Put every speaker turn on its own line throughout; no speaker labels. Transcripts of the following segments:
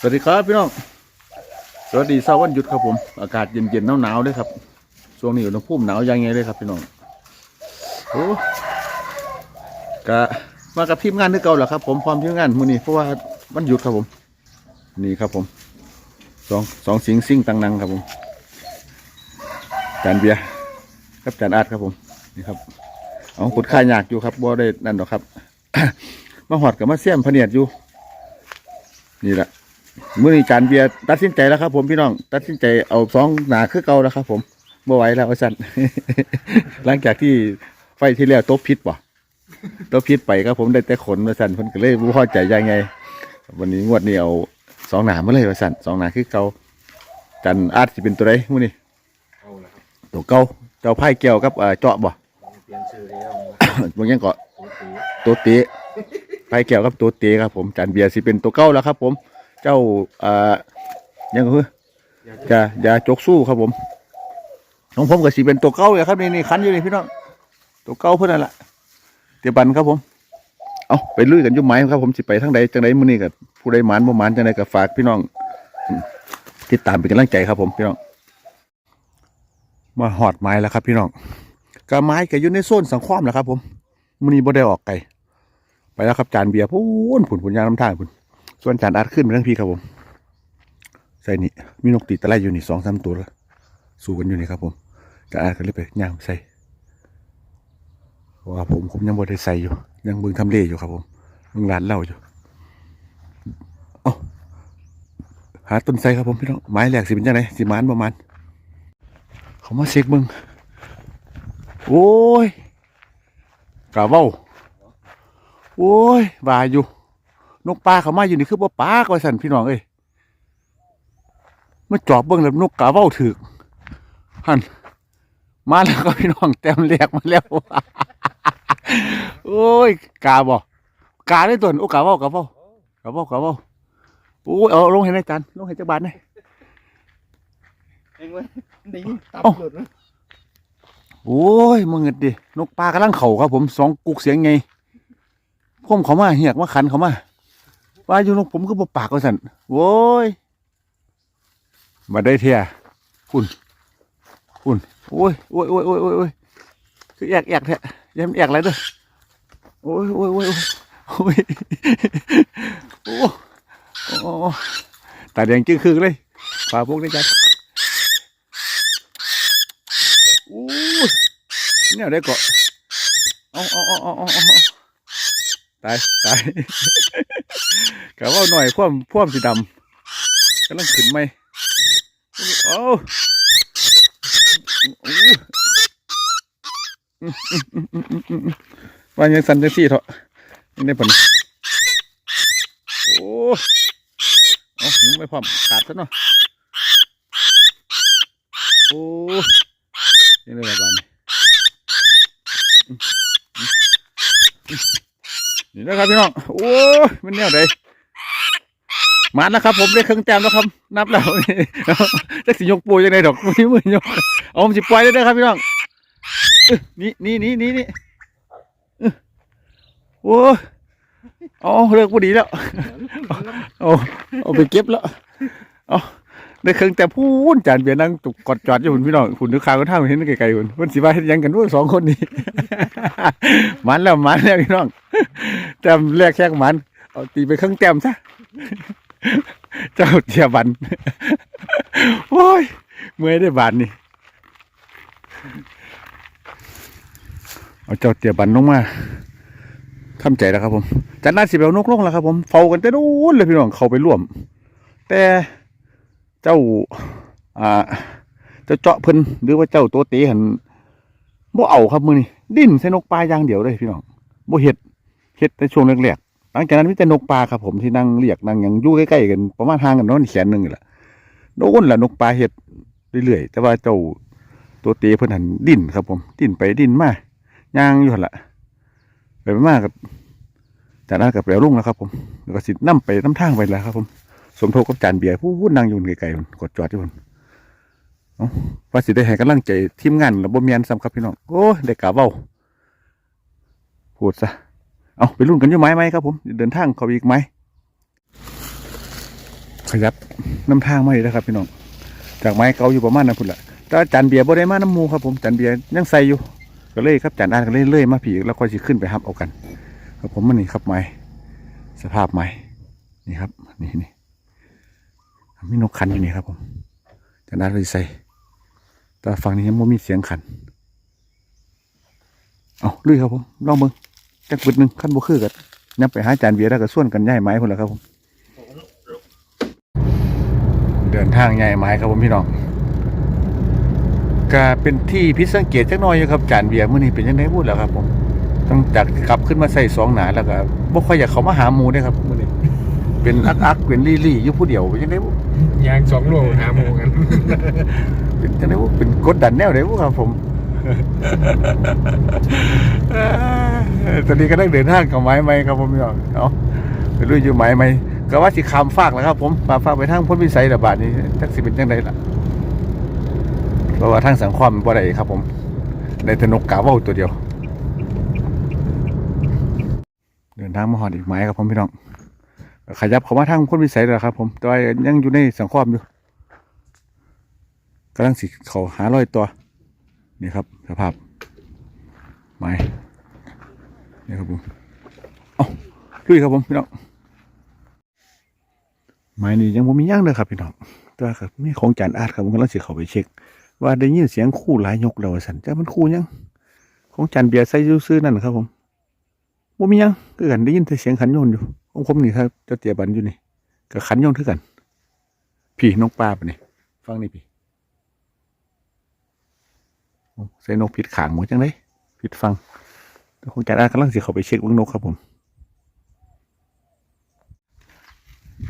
สวัสดีครับพี่น้อง สวัสดีเช้าวันหยุดครับผม อากาศเย็นๆหนาวๆเลยครับช่วงนี้อุณหภูมิหนาวยังไงเลยครับ พี่น้องโอ้กะมากับทีมงานที่เก่าแหละครับ ผมพร้อมทีมงานมื้อนี้เพราะว่าวันหยุดครับผม นี่ครับผมสองสองสิงซิ่งตังนังครับผมจานเบียร์ครับจานอาร์ตครับผมนี่ครับเอาขุดค่ายากอยู่ครับบ่ได้นั่นหรอกครับ มาหอดกับมาเสี่ยมพเนียดอยู่ นี่แหละ มื่อนี้จานเบียร์ตัดสินใจแล้วครับ ผมพี่น้อง ตัดสินใจเอาสองหนาคือเก่าแล้วครับ ผมบ่ไหวแล้วอาจารย์หลังจากที่ไฟที่แล้วตบพิษป่ะตบพิษไปครับผมได้แต่ขนมาสั่นเพิ่นก็เลยบ่พอใจยังไง วันนี้งวดนี้เอาสองหนามาเลยว่าสั่นสองหนาคือเก่าจันอาจสิเป็นตัวใดมื้อนี้
เอาละครับ
ตัวเก่าเจ้าไพ่แก้วกับเอ่อเจาะบ่
เปลี่ยนชื่อแล้ว
บางอย่างก็
โอ้โห
ตัวเตะไพ่แก้วกับตัวเตะครับผมจานเบียร์สิเป็นตัวเก่าแล้วครับ ผม เจ้าอ่อยังคือ
อยาก
จะอย่าจกสู้ครับผมของผมก็สิเป็นตัวเก่าเลยครับนี่นี่คันอยู่นี่พี่น้องตัวเก่าเพื่อนนั่นแหละเตียบันครับผม เอาไปลุยกันยุ่ไหมครับผมสิไปทางใดจังใดมื้อนี้กับผู้ใดหมานบ่หมานจังใดก็ฝากพี่น้องติดตามเป็นกำลังใจครับผมพี่น้อง มาหอดไม้แล้วครับ พี่น้องกระไม้ก็อยู่ในโซนสังความแล้วครับ ผมมื้อนี้บ่ได้ออกไกลไปแล้วครับจานเบียร์พูนผุนผุนยางน้ำท่างผุน ส่วนจานอัดขึ้นไปทั้งพี่ครับผม ใส่นี่มีนกตีตะไลอยู่นี่สองสามตัวแล้วสู้กันอยู่นี่ครับผมกอาก็เลยไปย่างใส่ว่าผมผมยังบ่ได้ใส่อยู่ ยังเบิ่งทำเลอยู่ครับผมเบิ่งร้านเหล้าอยู่เอาหาต้นไทรครับผมพี่น้องไม้แหลกสิเป็นยังไงสิมานประมาณเขามาเช็คเบิ่งโอ้ยกะเว้าโอ้ยว่าอยู่ นกปลาเขามาอยู่นี่คือบ่ปลาก็สั่นพี่น้องเอ้ยมาจอบเบิ้งแล้วนกกาเว้าถึกหันมาแล้วก็พี่น้องเต็มเรียกมาแล้วโอ้ยกาบ่กาได้ตัวโอ้กาเว้ากาเว้ากาเว้ากาเว้าโอ้ยเอาลงเห็นไหมจันลงเห็นจักบาทนี่
เองเว้ยได้ยินตับ
เอ้า
หลุดนะ
โอ้ยมึงเงิดดินกปลากำลังเข่าครับผมสองกุกเสียงไงพ่มเขามาเหียกมาขันเขามา ว่าอยู่นกผมก็บปากก็สั่นโว้ยมาได้เทียคุณคุณโอ้ยโอ้ยโอ้ยโอ้ยโอ้ยโอ้ยคือแอกแอกแท้ยังแอกอะไรเด้อโอ้ยโอ้ยโอ้ยโอ้ยโอ้ยโอ้โอ้ตาแดงจึ้งคือเลยฝาพวกนี้จันโอ้ยเนี่ยได้เกาะอาเอาเอาเอาเอาเอา ตายตายกะว่าหน่อยพ่วมพ่วมสีดำกำลังขึ้นไหมโอ้ว่ายังสันจังสี่เถอะยังได้ผลโอ้เอายังไม่พร้อมขาดซะเนาะโอ้ยังได้แบบนี้อืมอืมอืมนี่ นะครับพี่น้องโอ้ยมันแนวใดมาแล้วครับ ผมได้เครื่องแต้มแล้วครับ นับแล้วจักสิยกปูยังไงดอกมือมือยกเอาผมสิปล่อยได้เลยครับพี่น้องนี่นี่นี่นี่นี่โอ้เอาเลิกพอดีแล้วเอาเอาไปเก็บแล้วเอา ได้เครื่องแต้มพูนจานเบียนั่งตุกกอดจอดอยู่คุณพี่น้องคุณนึกข่าวก็ท่าเห็นไกลๆคุณมันสิว่าเฮ็ดหยังกันพวกสองคนนี้มันแล้วมันแล้วพี่น้องแต้มแรกแค่มันเอาตีไปเครื่องแต้มซะเจ้าเทียบันโอ้ยเมื่อยได้บานนี่เอาเจ้าเตียบันลงมาทำใจแล้วครับผมจัดหน้าสิบเอานกลงแล้วครับผมเฝ้ากันแต่นู้นเลยพี่น้องเขาไปร่วม แต่ จ้าอ่าเจ้าเจาะเพิ่นหรือว่าเจ้าตัวเต๋หันบ่เอาครับมือนี่ดิ้นใส่นกปลาอย่างเดียวเลยพี่น้องบ่เห็ดเห็ดในช่วงแรกๆหลังจากนั้นมีแต่นกปลาครับผมที่นั่งเรียกนั่งหยังยู่ใกล้ๆกันประมาณห่างกันเนอนแขนหนึ่งแหละโดนแหละนกปลาเห็ดเรื่อยๆแต่ว่าเจ้าตัวเตเพิ่นหันดิ้นครับผม ดิ้นไปดิ้นมาย่างอยู่หั่นละไปมากกับจากนั้นกับแปลลุ่งแล้วครับผมแล้วก็สินํไปน้ำทางไปแล้วครับผม สมทบกับจานเบียร์ผู้วุ่นนั่งอยู่ไกลๆกดจอดที่บนว่าสิได้ให้กำลังใจทีมงานระบบเมียนซ้ำครับพี่น้องโอ้ได้กาเว้าพูดซะเอาไปรุ่นกันอยู่ไหมไหมครับผม เดินทางเขาอีกไหมขยับน้ำทางมาอีกแล้วครับพี่น้องจากไม้เกาอยู่ประมาณนั้นพุ่นละแต่ว่าจันเบียร์บ่ได้มาน้ำมูครับผมจันเบียร์ยังใส่อยู่ก็เลยครับจันอ่านก็เลยเลื่อยมาผีแล้วก็สิขึ้นไปฮับเอากันครับผมมันนี่ครับไม้สภาพไม้นี่ครับ นี่นี่ มีนกขันอยู่นี่ครับผมจันอ่านเลยใส่แต่ฝั่งนี้ยังไม่มีเสียงขัน เอาลุยครับผมลองเบิ่งจักบึดหนึ่งขั้นบ่คือกันนับไปหาจานเบียร์แล้วก็ส่วนกันย้ายไม้คนละครับผม เดินทางย้ายไม้ครับผมพี่น้องก็เป็นที่พิสังเกตจักหน่อยอยู่ครับจานเบียร์มื้อนี้เป็นยังไงพูดแล้วครับผมตั้งจากกลับขึ้นมาใส่สองหนาแล้วก็บ่ค่อยอยากเขามาหาหมูเด้ครับมื้อนี้ เป็นอักอักๆเป็นลี่ๆอยู่ผู้เดียวเป็นยังไงบุ
ยางสองโลหาโมงกัน
เป็นยังไงบุเป็นกดดันแนวไหนบุครับผมเอ่อตอนนี้ก็ได้เดินทางกับไม้ไหมครับผมพี่น้องเอาไปลุยอยู่ไม้ไหมก็ว่าสิคำฟากแล้วครับ ผมฟากฟากไปทางพ้นวิสัยระบาดนี้ทักสิเป็นยังไงล่ะเพราะว่าทางสังความบ่ได้ครับ ผมในแตนกกาเว้าตัวเดียว เดินทางมาหอดอีกไม้ครับผมพี่น้องก็ ขยับเข้ามาทางพ้นวิสัยแล้วครับ ผมแต่ว่ายังอยู่ในสังคมอยู่กำลังสิเขาหารอยตัว นี่ครับสภาพไม้นี่ครับผมเอาลุยครับผมพี่น้องไม้นี่ยังบ่มีย่างเลยครับพี่น้องแต่ว่าครับมีของจานอาดครับผมกำลังสิเขาไปเช็ค ว่าได้ยินเสียงคู่หลายยกแล้วว่าสันแต่มันคู่ยังของจานเบียร์ใส่ซื่อนั่นครับผมบ่มียังคือกันได้ยินแต่เสียงขันโยนอยู่ ของผมนี่ครับเจ้าเตี๋ยบันอยู่นี่ก็ขันโยนคือกัน พี่นกปลาปะนี่ฟังนี่พี่ใส่นกผิดขางหมดจังเลยผิดฟังแต่คงจะได้กำลังสิเขาไปเช็คเบิ้งนกครับผม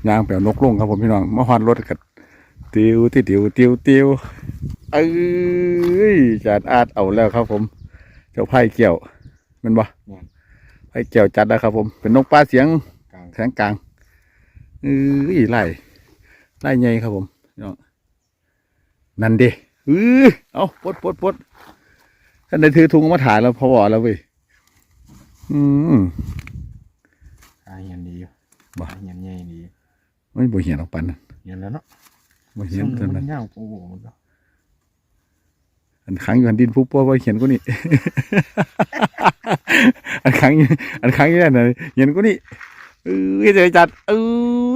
ยางแปลวนกลงครับผมพี่น้องมาฮอนรถกันติวติวติวติวติวเอ้ยจัดอาดเอาแล้วครับผม เจ้าไผ่เกี่ยวแมันบ่ไผ่เกี่ยวจัดแล้วครับผม เป็นนกปลาเสียง
กลาง
แสงกลางเอ้ยไล่ไล่ใหญ่ครับผมพี่น้องนั่นเด้เออเอาปลดปลดปลดท่านได้ถือถุงมาถ่ายแล้วพอบอกแล้วเว้ยอืม
หาเหียนดีอยู่
บ่
หาเหียนใหญ่ดี
ไม่บ่เหียนออกปันนั่น
เหียนแล้วเนาะ
บ่เหียน
ซึ่ง
เท่านั้น
มันยาวโอ้โหมันก็
อันขังอยู่อันดินปุ๊บว่าเขียนกูนี่ อันขังอยู่อันขังอยู่นั่นน่ะเขียนกูนี่ เอ้ยจะจัดเอ้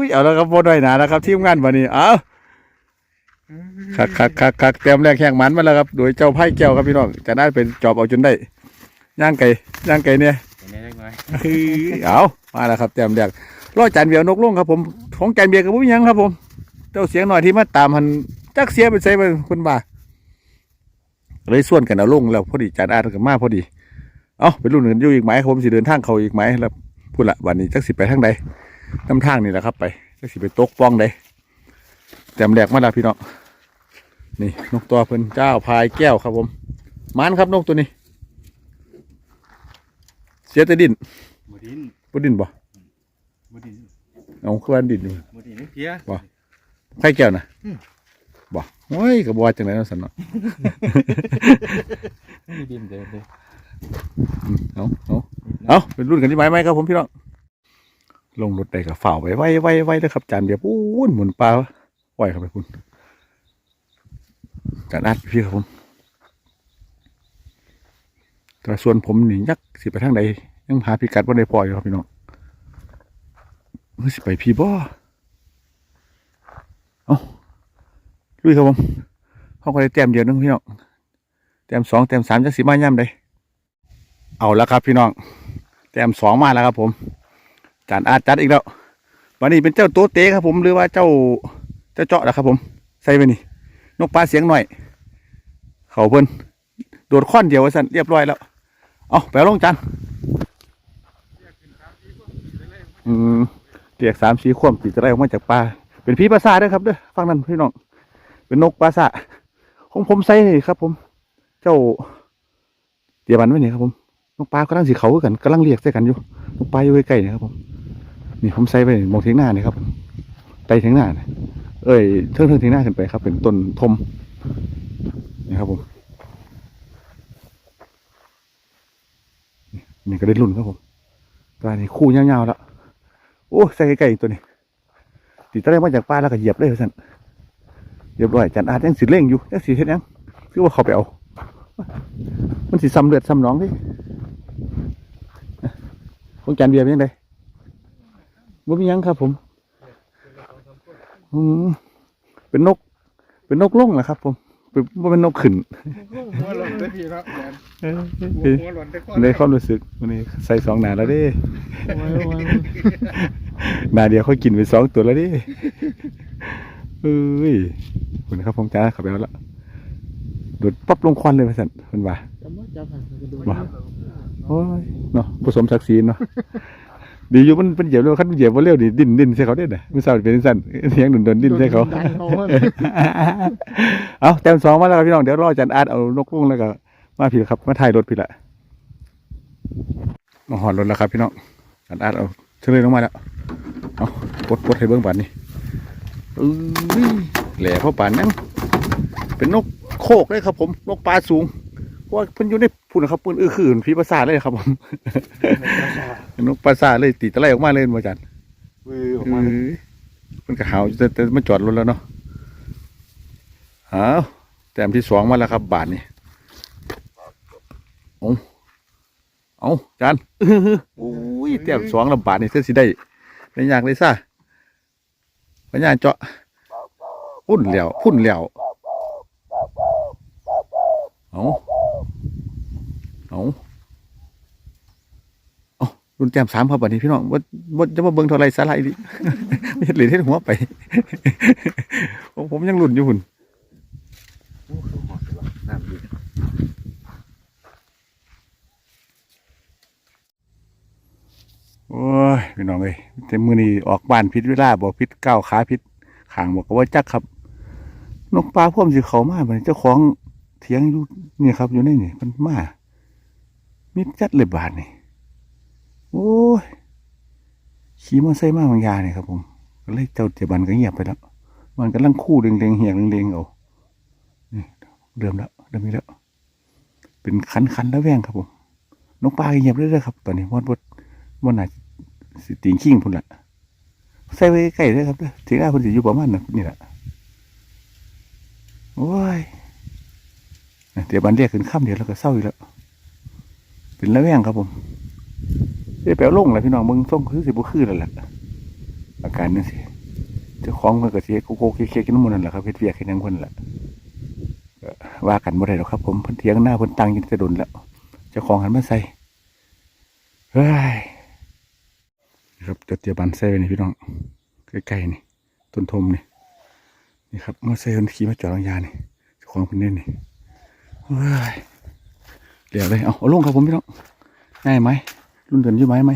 ยเอาแล้วครับบด้วยนะนะครับทีมงานวันนี้เอาคักคักคักคักเตรียมแรกแข่งหมันมาแล้วครับ โดยเจ้าไพ่แก้วครับพี่น้องจะได้เป็นจอบเอาจนได้ย่างไก่ย่างไก่เนี่ย
ตัวนี้เล็กน้อย
เฮ้ยเอามาแล้วครับเต็มแดกรอจานเบียร์นกลงครับผมของจานเบียร์กับผู้ยังครับผมเจ้าเสียงหน่อยที่มาตามหันจักเสียไปใส่ไปคนบ้าเลยส่วนกันเอาลงแล้วพอดีจานอาดกับมาพอดี เอาไปรุ่นกันอยู่อีกไหมครับผมสิเดินทางเขาอีกไหมแล้ว พูดละวันนี้จักสิไปทางใดน้ำทางนี่แหละครับ ไปจักสิไปตกป้องใดเต็มแดกมาแล้วพี่น้องนี่นกตัวเพิ่นเจ้าพายแก้วครับผมมันครับนกตัวนี้ เสียแต่ดิน
บดิน
บ่ดินบ่
บดิน
เอาคือว่าดินอยู่
บดินนี่เพี้ย
ไข่แก้วนะบ่โอ้ยก็บ่ว่าจังได๋นั่นซั่นเนาะ
บดินเดินเลย
อืมเอาเอา เอาเป็นรุ่นกันที่ไม้ไหมครับผมพี่น้องลงรถได้ก็ฝ่าวไว้ไว้ไว้ไว้เลยครับจานเบียร์ปูนหมุนปลาไหวเข้าไปคุณจานอัดพี่ครับผมแต่ส่วนผมนี่ยักสิไปทางใดยังหาพิกัดบ่ได้พออยู่ครับพี่น้องเมื่อสิไปพี่บ่เอาลุยครับผมเขาก็ได้แต้มเดียวนึงพี่น้องแต้มสองแต้มสามจักสิมาย่ำใดเอาแล้วครับพี่น้อง แต้มสองมาแล้วครับ ผมจานอาจัดอีกแล้ววันนี้เป็นเจ้าโตเต้ครับ ผมหรือว่าเจ้าเจ้าเจาะนะครับ ผม ใส่ไปนี่นกปลาเสียงหน่อย เขาเพิ่นโดดค้อนเดียวไว้สั่นเรียบร้อยแล้ว เอาไปลงจานอืมเรียกสามสีข่วมตีจะได้ออกมาจากปลาเป็นพี่ปลาซาด้วยครับเด้อฟังนั่นพี่น้อง เป็นนกปลาซาของผมใส่นี่ครับ ผม เจ้าเตียบันไว้นี่ครับผม นกปลากำลังสีเขากันกำลังเรียกใส่กันอยู่นกปลาอยู่ใกล้ๆนี่ครับผมนี่ผมใส่ไปมองเทียงหน้านี่ครับไตเทียงหน้านี่เอ้ยเทิงเทิงเทียงหน้าขึ้นไปครับ เป็นต้นทมนี่ครับผมนี่ก็ได้รุ่นครับผมตัวนี้คู่ยาวๆแล้วโอ้ใส่ใกล้ๆตัวนี้ติดตะไลมาจากป่าแล้วก็เหยียบเลยสั่นเรียบร้อยจันอาจยังสิเร่งอยู่ยังสิเฮ็ดยังคือว่าเขาไปเอามันสิซ้ำเลือดซ้ำหนองดิ ของจันเบียร์เป็นยังไงบ่มีหยังครับ ผมอืมเป็นนก เป็นนกล่งนะครับ ผมเป็นบ่เป็นนกขึ้น
หัวหล่นได้พี่ครับแดน
เออ
หัวหล่นได้ข้อ
ในความรู้สึกวันนี้ใส่สองหนาแล้วเด้หนาเดียวเขากินไปสองตัวแล้วดิเอ้ยคุณครับผมจ้าขับไปแล้วละโดดปั๊บลงควันเลยมาสั่นคุณว่า
จะมาจับหันกระดูก
ว่า โอ้ยเนาะผสมศักดิ์ศรีเนาะดีอยู่มันเป็นเหยียบเร็วขั้นเหยียบว่าเร็วดิดิ้นดิ้นใส่เขาได้น่ะไม่ทราบเป็นสั่นเสียงดุนดนดิ้นใส่เขา
ดันเขาว่า
เอาแต้มสองมาแล้วครับพี่น้องเดี๋ยวรออาจันอาร์ตเอานกพุ่งแล้วก็มาผิดครับมาถ่ายรถผิดละมาหอดรถแล้วครับพี่น้องอาจันอาร์ตเอาเฉลยลงมาแล้วเอาปลดปลดให้เบิ้งบานนี่เอ้ยแหล่พ่อป่านนั่งเป็นนกโคกเลยครับผมนกปลาสูงเพราะว่าเพิ่นอยู่ใน พุ่นนะครับปืนอื้อขื่นผีประสาทเลยครับผมนกปลาสาทเลยตีตะไลออกมาเลยมาจัน
มือออก
เอ้
มาย
มันก็หาวอยู่แต่แต่มันจอดรถแล้วเนาะเอาแต้มที่สองมาแล้วครับบาทนี่เอาเอาจานอื้อหือโอ้ยแต้มสองแล้วบาทนี่เส้นสิได้ไม่ยากเลยซ่าปัญญาเจาะพุ่นเหลียวพุ่นเหลียวเอา เอาเอารุ่นแต้มสามครับบัดนี้พี่น้องว่าว่าจะมาเบิ่งเท่าไรสาระดิไม่เห็นเหรียญเห็นหัวไป ผมผมยังหลุนอยู่หุ่น
น้ำดี
โอ้ยพี่น้องเอ้ยแต่มือนี้ออกบ้านพิษเวลาบอกพิษก้าวขาพิษขางบอกว่าจักครับนกปลาพ่วมสิเขามาบัดนี้เจ้าของเถียงอยู่นี่ครับอยู่ในนี่มันมา มิดจัดเลยบาทนี่โอ้ยขี่มอเตอร์ไซค์มาบางยางนี่ยครับผมก็เลยเจ้าเจ็บันก็เงียบไปแล้ว มันกำลังคู่เร่งๆเหียงเร่งๆเอานี่เริ่มแล้วเริ่มมีแล้ว เป็นคันคันๆแล้วแวงครับผมนกปลาเงียบเรื่อยๆครับตอนนี้วันบดวันไหนสิติงขิงพุ่นละใส่ไว้ใกล้เลยครับเด้อถึงได้พุ่นสิอยู่ประมาณนี่แหละโอ้ยเดี๋ยวบันเรียกขึ้นข้ามเดี๋ยวแล้วก็เศร้าอีกแล้ว เป็นแล้วแวงครับผมเดี๋ยวแปลลงแล้วพี่น้องมึงส่งคือสิบุคือแล้วล่ะอาการนี่สิเจ้าของมันก็เสียโกโก้เคียๆกินมันนั่นแหละครับเฮ็ดเวียกให้นังเพิ่นแหละว่ากันบ่ได้หรอกครับ ผมเพิ่นเถียงหน้าเพิ่นตังยินจะดนแล้วเจ้าของหันมาใส่เฮ้ยนะครับจะเตียบันใส่ไว้นี่พี่น้องใกล้ๆนี่ต้นทมนี่นี่ครับมาใส่หินขี่มาจอดรางยานี่เจ้าของเพิ่นเน่นนี่เฮ้ย เดี๋ยวเลยเอาเอาลงครับผมพี่น้องง่ายไหมรุ่นเดินยู่ไหมไหม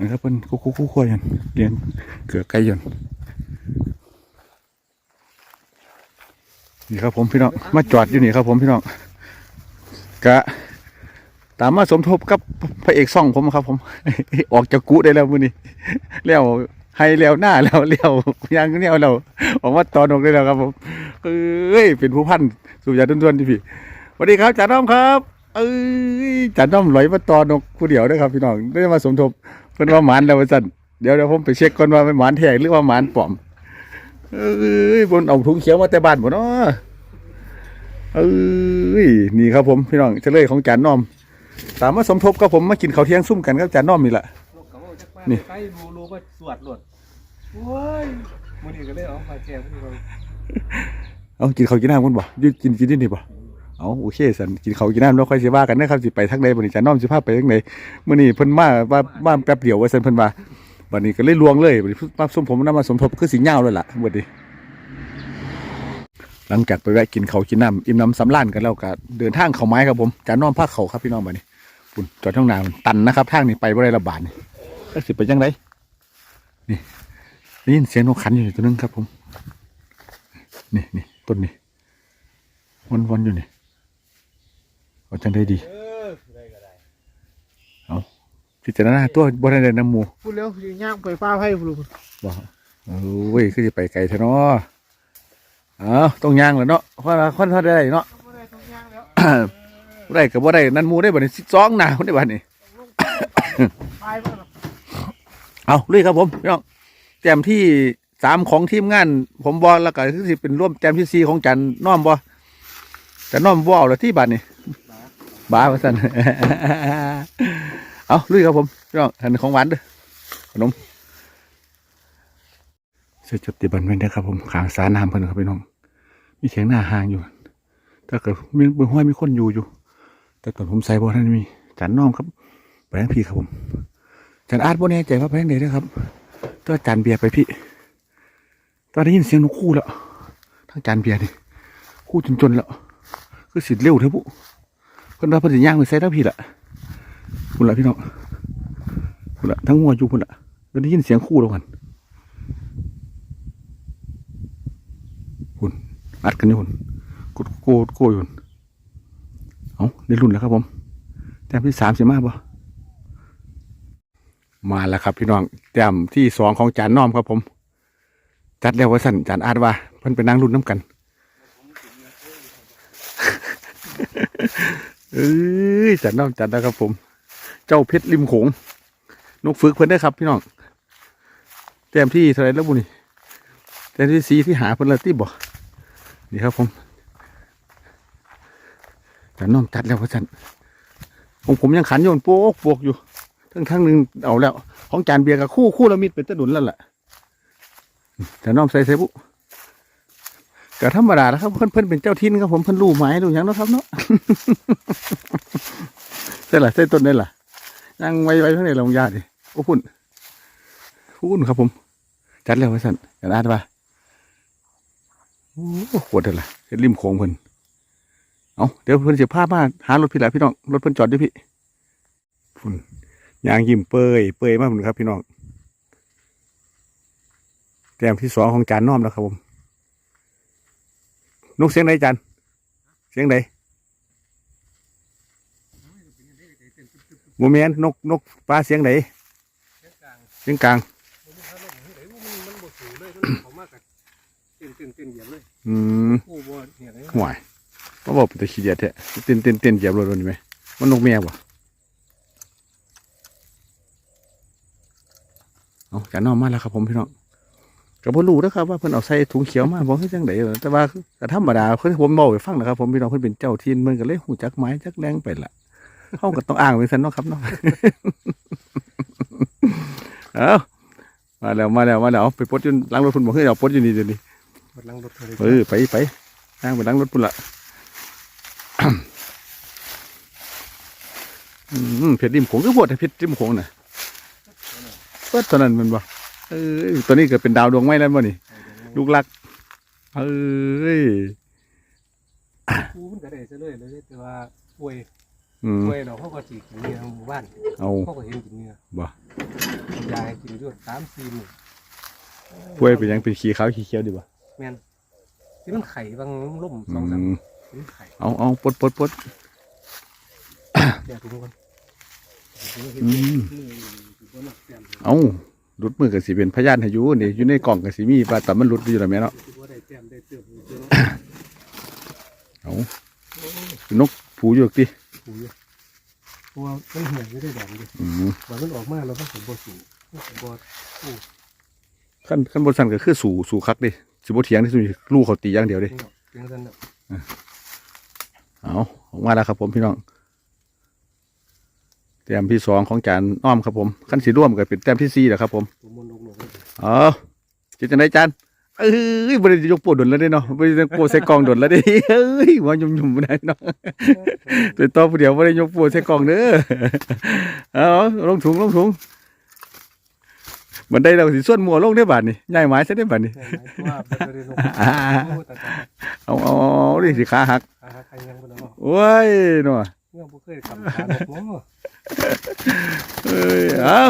นะครับเพิ่นคุกคุกคุกคุยกันเลี้ยงเกือไก่ยนนี่ครับผมพี่น้องมาจอดอยู่นี่ครับผมพี่น้องกะตามมาสมทบกับพระเอกซ่องผมครับ ผม ออกจากกุได้แล้วมื้อนี้แล้วให้แล้วหน้าแล้วแล้วยังเนี่ยแล้วออกมาตอนออกได้แล้วครับผมเอ้ยเป็นผู้พันสุยาด้วนๆที่พี่สวัสดีครับจ่าน้อมครับ เอ้ยจ่าน้อมลอยมาตอนกผู้เดียวนะครับพี่น้องได้มาสมทบเพิ่นว่าหมานแล้วว่าซั่นเดี๋ยวเดี๋ยวผมไปเช็คก่อนว่าเป็นหมานแท้หรือว่าหมานปลอมเอ้ยบนเอาถุงเขียวมาแต่บ้านบ่เนาะเอ้ยนี่ครับผมพี่น้องเฉลยของจานน้อมตามมาสมทบกับผมมากินข้าวเที่ยงซุ่มกันกับจานน้อมนี่แหละนี่
ไปรูรู้ว่าสวดหลดโอ้ยมันนี่ก็เลยเอาไปแก้พวกเรา
เอากินข้าวกินน้ำกันบ่ยืดกินกินนี่บ่ เอาโอเคสันกินเขากินน้ำแล้วค่อยสิว่ากันนะครับสิไปทางใดบัดนี้จานน้อมสิพาพไปทางใดมื้อนี้เพิ่นมาว่ามาแป๊บเดียวว่าซั่นเพิ่นว่าบัดนี้ก็เลยลวงเลยบัดนี้มาสมผมนำมาสมทบคือสิยาเลยล่ะบัดนี้หลังจากไปแวะกินเขากินน้ำอิ่มน้ำสำราญกันแล้วก็เดินทางเขาไม้ครับผมจานน้อมภาคเขาครับพี่น้องบัดนี้ปุ่นจอดท้องนาตันนะครับทางนี้ไปบ่ได้ระบาดนี่ก็สิไปจังไดนี่ได้ยินเสียงนกขันอยู่ตัวนึงครับผมนี่นี่ต้นนี่วนวนอยู่นี่ เอาจังได้ดี
เออได้ก็ได้
พิจารณาตัวบ่ได้เลยน้ำหมู
พูดแล้วย่างไปฟ้าไพ่พูดลูก
บ่โอ้ยคือจะไปไกลเถอะเนาะเอาต้องย่างแล้วเนาะเพราะว่าคนเท่าได้เนาะ
ไม่ได้ต้องย่างแล้ว
บ่ได้กับบ่ได้นั่นหมูได้บ่นี่สิสองหน้าคนได้บ่นี่
ไปบ้างหรอ
เอาลุยครับผมพี่น้องแต้มที่สามของทีมงาน ผมบอลแล้วก็คือสิเป็นร่วมแจมที่ซีของจันน้อมบอแต่น้อมบเอาแล้วที่บัตรนี่ บ้าว่าสันเอาลุยครับผมพี่น้องหันของหวานด้อขนมเสียจุดติบันไว้นะครับผมขางสาน้ำเพิ่นครับพี่น้องมีเถียงหน้าห่างอยู่ถ้าเกิดมีเบื้องห้อยมีคนอยู่อยู่ แต่ตอนผมใส่บอท่านมีจันน้อมครับไปทางพี่ครับผมจันอาร์ตบ่แน่ใจว่าไปทางไหนนะครับตัวจันเบียร์ไปพี่ตอนได้ยินเสียงนกคู่แล้วทั้งจานเบียร์นี่คู่จนๆแล้วคือสิเร็วเถอะปุ๊ พิ่นว่าเพิ่นสิย่างไปใส่ทั้งพี่ละพุ่นละพี่น้องพุ่นละทั้งงัวอยู่พุ่นละก็ได้ยินเสียงคู่แล้วกันพุ่นอัดกันอยู่พุ่นกดโกดโกอยู่เอาได้รุ่นแล้วครับผมแต้มที่สามสิมาบ่มาแล้วครับ พี่น้องแต้มที่สองของจานน้อมครับผม จัดแล้วว่าสั่นจานอาดว่าเพิ่นไปนั่งรุ่นน้ำกัน เอ้ยจัดน้องจัดนะครับผม เจ้าเพชรริมโขง นกฝึกเพิ่นได้ครับพี่น้องแต้มที่เท่าไรแล้วบุนี่แต้มที่สีที่หาเพิ่นละที่บ่นี่ครับผมจัดน้องจัดแล้วว่าสั่นผมผมยังขันโยนโป๊กโปกอยู่ ทั้งทั้งหนึ่งเอาแล้ว ของจานเบียร์กับคู่คู่ละมิดเป็นตะหนุนแล้วแหละแต่น้อมใส่ใส่บุ ก็ธรรมดาแล้วครับเพิ่อนเพิ่นเป็นเจ้าทินครับผมเพิ่อนรู้หมายรู้หยังเนาะครับเนาะใช่ล่ะใส่ต้นได้ล่ะนั่งไว้ไว้ข้างในลงยาดิโอ้พุ่นพุ่นครับผม จัดแล้วไว้สั่นอย่าอาดว่าโอ้ปวดเลยล่ะเห็นริมโค้งเพิ่อนเอาเดี๋ยวเพิ่อนจะพามาหารถพี่หละพี่น้องรถเพิ่อนจอดด้วยพี่พุ่นยางยิ้มเปยเปยมากพุ่นครับพี่น้องแต้มที่สองของจานน้อมแล้วครับผม นกเสียงไหนจานเสียงไหนโมเมนนกนกปลาเสียงไหน
เสียงกลาง
เสียงกลาง
มันมีพัดลมเฮ้ยมันมันบ่สูเลยเขามากกับเต้นเต้นเต้นเหยียบเลย
อืม
คู่บ่เนี่ยเลย
ห่วยมาบอกเป็นตะขี้เดียดแท้เต้นเต้นเต้นเหยียบรถนี่ไหมมันนกแม่บ่เอาจานน้อมมาแล้วครับผมพี่น้อง ก็บ่รู้นะครับว่าเพิ่นเอาใส่ถุงเขียวมาบ่คือจังได๋แต่ว่าก็ธรรมดาเพิ่นผมบอกให้ฟังนะครับ ผมพี่น้องเพิ่นเป็นเจ้าถิ่นเพิ่นก็เลยฮู้จักไม้จักแรงไปละเฮาก็ต้องอ้างเป็นซั่นเนาะครับเนาะเอามาแล้วมาแล้วมาแล้วเอาไปปลดอยู่หลังรถพุ่นบ่คือเอาปลดอยู่นี่เดี๋ยวนี้
บัดหลังรถเลย
เออไปไปทางไปหลังรถพุ่นละอืมเพชรริมโขงก็ปวดเพชรริมโขงน่ะเปิดตอนนั้นแมันบ่ เออตัวนี้ก็เป็นดาวดวงไม้แล้วบ่นี่ลูกรัก เอ้ย
คู่มันก็ได้ซะเลยเลยแต่ว่าป่วย
อืม
ป่วยเราเขาก็สิกินเนื้อหมู่บ้าน
เอา
เขาก็เห็นกินเนื้อ
บ่
ยายกินด้วยสามสี่หมู่
ป่วยเป็นหยังเป็นขี้ขาวขี้เขียวดีบ่
แม่นที่มันไข่บางล่ม
อื
สองสาม
ม
มันไข่
เอาเอาปลดปลดปลด
เดี๋ยวถุงก่อน
อืมเอา หลุดมือกับสิเป็นพยานให้อยู่นี่อยู่ในกล่องกับสิมีปลาแต่มันหลุดอยู่แล้วแม่เนาะ
ว่าได้แต้มได้เติมอยู่เด้อ
เอานกผูอยู่ติ
ปุ๋ยเพราะว่ามันเหี่ยวไม่ได้ดอกเลย
อืม
ว่ามันออกมาแล้วมันสมบูรณ์สูงมันสมบูรณ์
ขั้นขั้นบนสันก็คือสู่สู่คักดิสิบ่เถียงที่สุดลูกเขาตีอย่างเดียวดิ
เนาะเพียงเท่านั้นเนาะ
เอาออกมาแล้วครับผมพี่น้อง แต้มที่สองของจานอ้อมครับผมขั้นสีร่วมก็เป็นแต้มที่สี่แหละครับผม
ตัวมันลงลงเลย
เอจิตจังไดจานเอ้ยบริยกปวดดนแล้วเด้เนาะบริยกปวดใส่กองดนแล้วเด้เอ้ยหัวยุ่มๆบ่ได้เนาะเป็นตัวผู้เดียวบริยกปวดใส่กองเด้อเอาลงถุงลงถุงมันได้เราสิส่วนมัวลงได้บาทนี่ใหญ่หมายใช่ได้บาทนี่เอาเอาดิสิขาหักโอ้ยเนาะ
เรื่องบ่เคยกำขาหมก เอ้
ยเอา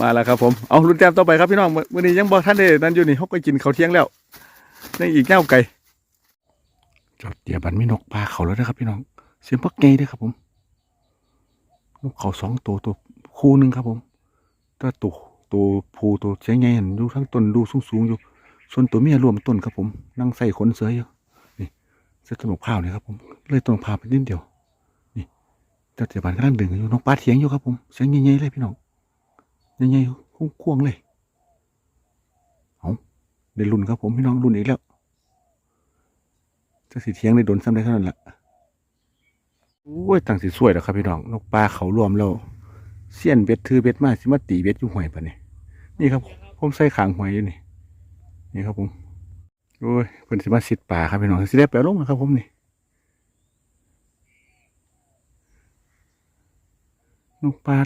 มาแล้วครับผม เอารุ่นแต้มต่อไปครับพี่น้องมื้อมื้อนี้ยังบอกท่านได้นั่นอยู่นี่เขาก็กินเขาเที่ยงแล้วยังอีกแก้วไก่จอดเดี๋ยวบันไมีนกปลาเขาแล้วนะครับ พี่น้อง เสียงพักไงด้วยครับผมนกเขาสองตัวตัวคู่หนึ่งครับผมตัวตัวตัวผู้ตัวเสียงไงเห็นดูทั้งต้นดูสูงสูงๆอยู่ ส่วนตัวเมียรวมต้นครับผม นั่งใส่ขนเสืออยู่นี่เสื้อต้นมะพร้าวเนี่ยครับผม เลยต้นมะพร้าวไปนิดเดียว เจ้าเดี๋ยบันกำลังดึงอยู่นกปลาเถียงอยู่ครับผมเสียงใหญ่ๆเลยพี่น้องใหญ่ๆควงเลยเอาได้รุ่นครับผมพี่น้องรุ่นอีกแล้วจะสิเทียงได้โดนซ้ำได้เท่านั้นละโอ้ยตั้งสิสวยแล้วครับพี่น้องนกปลาเขารวมแล้วเสี้ยนเบ็ดถือเบ็ดมาสิมาตีเบ็ดอยู่ห่วยปะนี่นี่ครับ ผมใส่ขางหวยอยู่นี่นี่ครับผมโอ้ยเพิ่นสิมาสิดป่าครับพี่น้องสิได้แปลลงนะครับผมนี่ นกปลา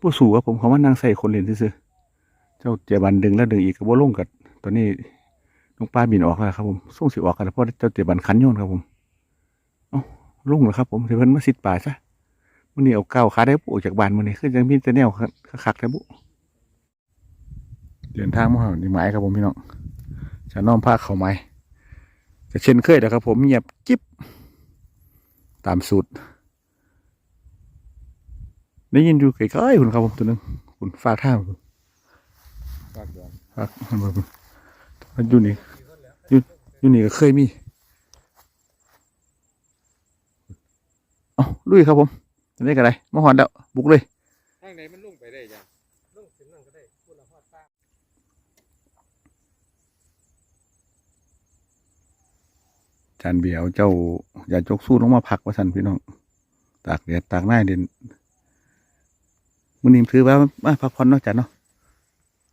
ผู้สู่ครับผมเขาว่านั่งใส่คนเล่นซื่อเจ้าเจบันดึงแล้วดึงอีกก็บ่ลงกับตอนนี้นกปลาบินออกแล้วครับผมส่งสิออกกันแล้วเพราะเจ้าเจบันคันโยนครับผมเอ้าลงแล้วครับผมเดี๋ยวเพิ่นมาสิดป่าซะมื้อนี้เอาเก้าขาได้ปุ๊ออกจากบ้านมื้อนี้คือจังมีแต่แนวคักๆแท้บุเดินทางมาหาดีไม้ครับผมพี่น้องจะน้อมผ้าเขาไม้จะเช่นเคยนะครับผมเงียบกิ๊บตามสูตร ได้ยินอยู่ไกลๆคุณครับผมตัวหนึงคุณฝากท่าคุณ
ฝากเดือน
ฝากมันอยู่นี่อยู่อยู่นี่ก็เคยมีเอาลุยครับผมจะได้กันไรมาหอนแล้วบุกเลย
ทางไหนมันลงไปได้จ้ะลงถึงนั่นก็ได้พูดละฮอดตา
จานเบียวเจ้า อย่าจกสู้ลงมาพักว่าสันพี่น้องตากแดดตากหน้าเด่น มื้อนี้ถือว่ามาพักผ่อนเนาะจันเนาะ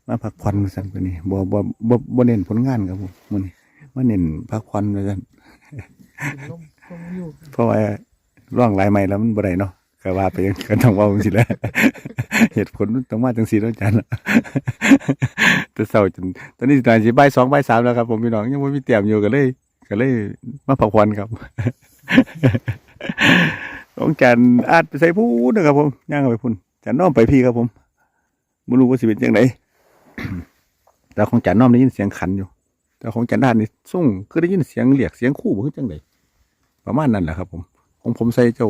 มาพักผ่อนว่าสันมื้อนี้บ่บ่บ่บ่เน้นผลงานครับผมมื้อนี้มาเน้นพักผ่อนว่าสัน
ลงลงอยู่
เพราะว่าร่องลายใหม่แล้วมันบ่ได้เนาะก็ว่าไปยังก็ต้องเว่าจังซี่แหละเหตุผลมันต้องมาจังซี่เนาะจันแต่เช้าจนตอนนี้ตอนสิบ่าย2บ่าย3แล้วครับผมพี่น้องยังบ่มีเตรียมอยู่ก็เลย ก็เลยมาพักผ่อนครับของจันอาจไปใส่พูดนะครับผมย่างเอาไปพุ่น จันน้อมไปพี่ครับผมไม่รู้ว่าสิเป็นยังไงแต่ของจันน้อมได้ยินเสียงขันอยู่ แต่ของจันด้านนี่ส่งคือได้ยินเสียงเรียกเสียงคู่บ่คือจังไดประมาณนั้นแหละครับ ผม ของผมใส่เจ้า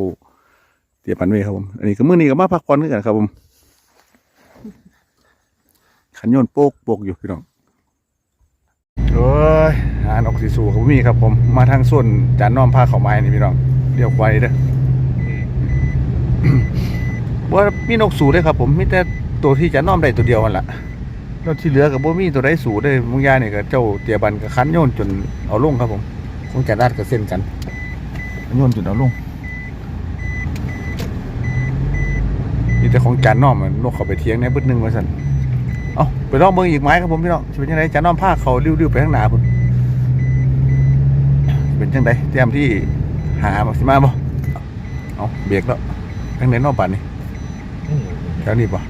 เตียปันเวครับผม อันนี้ก็มื้อนี้ก็มาพักผ่อนกันครับ ผม ขันโยนโปกโปกอยู่พี่น้องโอ้ยหานกสีสูครับมีครับ ผม มาทางส่วนจานน้อมผ้าเขาไม้นี่พี่น้องเรียกไว้เด้อ บ่มีนกสูได้อครับ ผมมีแต่ตัวที่จะน้อมได้ตัวเดียวมันละแล้วที่เหลือกับบ่มีตัวใดสูได้บางอย่างนี่ก็เจ้าเตียบันกับคันโยนจนเอาลงครับผมคงจะราดกับเส้นกันโยนจนเอาลงมีแต่ของจานน้อมอะนกเขาไปเทียงในบึดหนึงมาสั่นเอาไปลองเบิ่งอีกไม้ครับผมพี่น้องสิเป็นยังไงจานน้อมผ้าเขาริ้วๆไปข้างหน้าพุ่นเป็นจังไดเตรียมที่หาบ่สิมาบ่เอาเบรกแล้วทางไหนนอกป่านนี่แถวนี้ป่ะ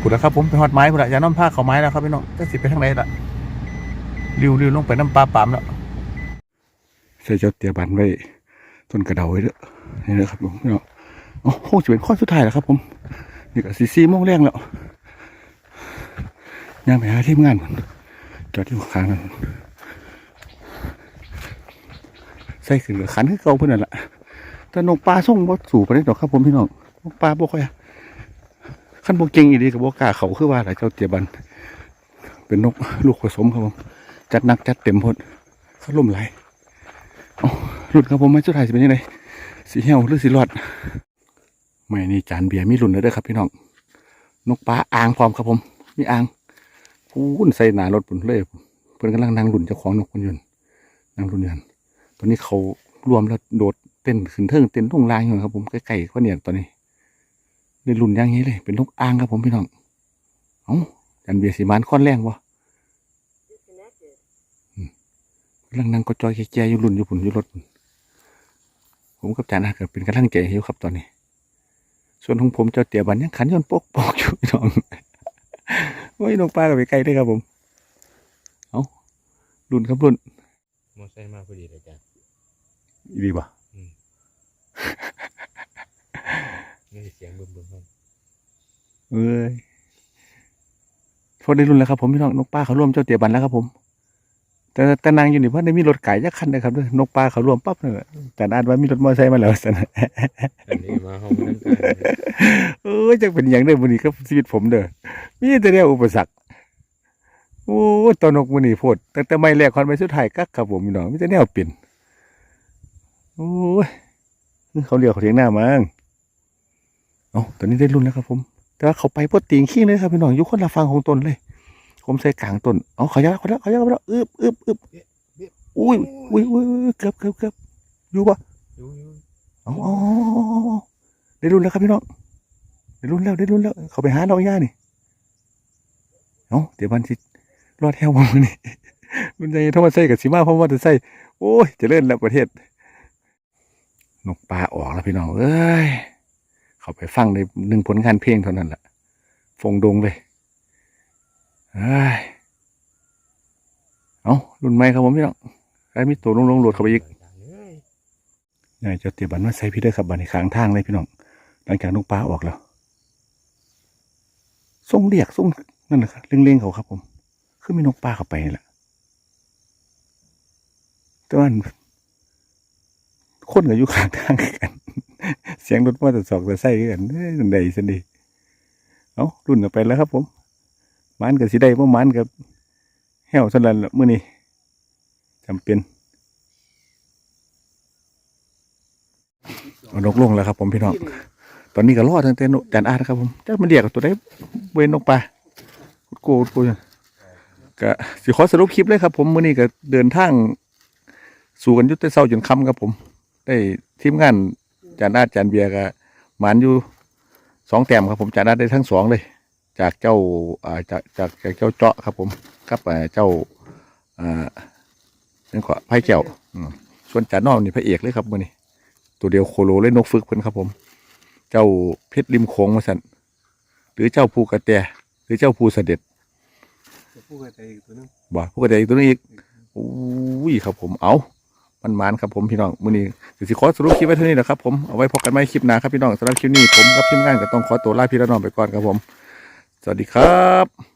ผุดแล้วครับผมไปหอดไม้ผุดละอย่าน้ำผ้าเขาไม้แล้วครับพี่น้องจะสิไปทางไหนละริวริวลงไปน้ำปลาปามแล้วใส่เจ้าเตียบันไว้ต้นกระเดาไว้เด้อนี่นะครับผมพี่น้องโอ้โหจะเป็นข้อสุดท้ายแล้วครับ ผมนี่ก็สี่สี่โมงแรงแล้วย่างไปหาทีมงานก่อนจอดที่หัวข้างนั้นใส่ขึ้นกับขันให้เก่าเพื่อนนั่นแหละ แต่นกปลาส่งบ่สู่ไปได้ดอกครับผมพี่น้องนกปลาบ่ค่อยขั้นบ่เก่งอีดีกับบ่กล้าเขาคือว่าหลายเจ้าเตียบัน เป็นนกลูกผสมครับผมจัดนักจัดเต็มพดเขาล่มไหลหลุดครับผมไม่สุดท้ายสิเป็นยังไงสีเหี่ยวหรือสีรอดไม่นี่จานเบียร์มีหลุนเลยเด้อครับพี่น้องนกปลาอ่างพร้อมครับผม มีอ่างพูนใส่หนารถปุ่นเลยเพิ่อนกำลังนั่งหลุนเจ้าของนกคนยนต์นั่งหลุนยันตอนนี้เขารวมแล้วโดด เต้นขึ้นเทิงเต้นทุ่งลางอยู่ครับผมใกล้ๆเขาเนี่ยตอนนี้ได้รุ่นอย่างนี้เลย เป็นนกอ่างครับผมพี่น้องเอ้าจันเบียร์สีมานค่อนแรงวะอืมกำลังนั่งกอจอยแก่ๆอยู่รุ่นอยู่ปุ่นอยู่รถพุ่นผมกับจานอาเกิดเป็นกำลังใจให้อยู่ครับตอนนี้ ส่วนของผมเจ้าเตี๋ยบันยังขันยนต์ปกปอกอยู่พี่น้องโอ้ยนกปลากับไปไกลด้วยครับผม เอารุ่นครับรุ่น
มอไซค์มาพอดีเลยจ้ะ
อีดีป่ะ
นี่เสียงบึ้มบึ้ม
เอ้ยพอได้รุ่นแล้วครับผมพี่น้องนกปลาเขาร่วมเจ้าเตี๋ยบันแล้วครับผม แต่แต่นางอยู่นี่เพราะได้มีรถไก่ยักษ์คันเลยครับด้วยนกปลาเขาร่วมปั๊บเลยแต่อาจว่ามีรถมอเตอร์ไซค์มาแล้วสัน
อันนี้มาห้องน้ำตาล
เอ้ยจะเป็นอย่างเด้อวันนี้ครับชีวิตผมเด้อมีแต่เรื่องอุปสรรคโอ้ยตอนนกมันนี่โพดแต่แต่ไม่แรกคอนไปสุดท้ายกักครับผมพี่น้องมีแต่แนวเปลี่ยนโอ้ย เขาเรียกเขาเทียงหน้ามั้งเอ้าตอนนี้ได้รุ่นแล้วครับผมแต่แต่ว่าเขาไปพวดตีงขี้เลยครับพี่น้องอยู่คนละฟังของต้นเลย ผมใส่กลางต้นเอาเขายักเขายักเขายักเขายักอึบอึบอึบอุ้ยอุ้ยอุ้ยอุ้ยเกือบเกือบเกือบอยู่ปะ
อยู่อยู่
เอาเอาเอาเอาเอาได้รุ่นแล้วครับพี่น้องได้รุ่นแล้วได้รุ่นแล้ว เขาไปหาเราย่านี่เอาเดี๋ยวมันสิรอดแถวมามื้อนี่มันใจถ้ามันใส่กับสีมาเพราะว่าจะใส่โอ้ยเจะเล่นแล้วประเทศ นกปลาออกแล้วพี่น้องเอ้ยเขาไปฟังในหนึ่งผลงานเพลงเท่านั้นแหละฟงดงเลยเอ้ยเอารุ่นใหม่ครับผมพี่น้องใครมีตัวลงลงโหลดเข้าไปอีกนายเจ้าเตี๋ยบันว่าใส่พี่เด้อครับบันในข้างทางเลยพี่น้องหลังจากนกปลาออกแล้วส่งเรียกส่งนั่นแหละครับเล่งๆเขาครับผมคือมีนกปลาเข้าไปนี่แหละแต่ว่า คนก็อยู่ข้างทางกัน เสียงรถมอเตอร์ไซค์จะใส่กันเอ้ยนั่นใดสันดีเอารุ่นกันไปแล้วครับ ผมมันกับสีได้เพราะมันกับแห้วสลันละมื้อนี้จำเป็นนกลงแล้วครับ ผมพี่น้องตอนนี้ก็รอดตั้งแต่นกจานอาร์นะครับผมจ้ามันเรียกกับตัวได้เวนนกปลาโกดโกดก็สิขอสรุปคลิปเลยครับ ผมมื้อนี้ก็เดินทางสู่กันยุติเศร้าจนค่ำครับผม ได้ทีมงานจานอาร์จานเบียร์ก็หมานอยู่สองแต้มครับผมจานอาร์ได้ทั้งสองเลย จากเจ้าอ่าจากจากจากเจ้าเจาะครับผมกับอ่าเจ้าอ่านั่นขอไพ่แก้วอืมส่วนจานนอกนี่พระเอกเลยครับมื้อนี้ตัวเดียวโคโลเล่นนกฝึกเพิ่นครับผม เจ้าเพชรริมโขงมาสันหรือเจ้าภูกระแตหรือเจ้าภูเสด็จ
จะพูดกับใจอีกตัวนึง
บ่ภูกระแตอีกตัวนึงอีกอุ้ยครับผมเอา มันมานครับผมพี่น้องมื้อนี้สิขอสรุปคลิปไว้เท่านี้นะครับผมเอาไว้พบกันใหม่คลิปหน้าครับพี่น้องสำหรับคลิปนี้ผมกับทีมงานก็ต้องขอตัวลาพี่ละน้องไปก่อนครับผม สวัสดีครับ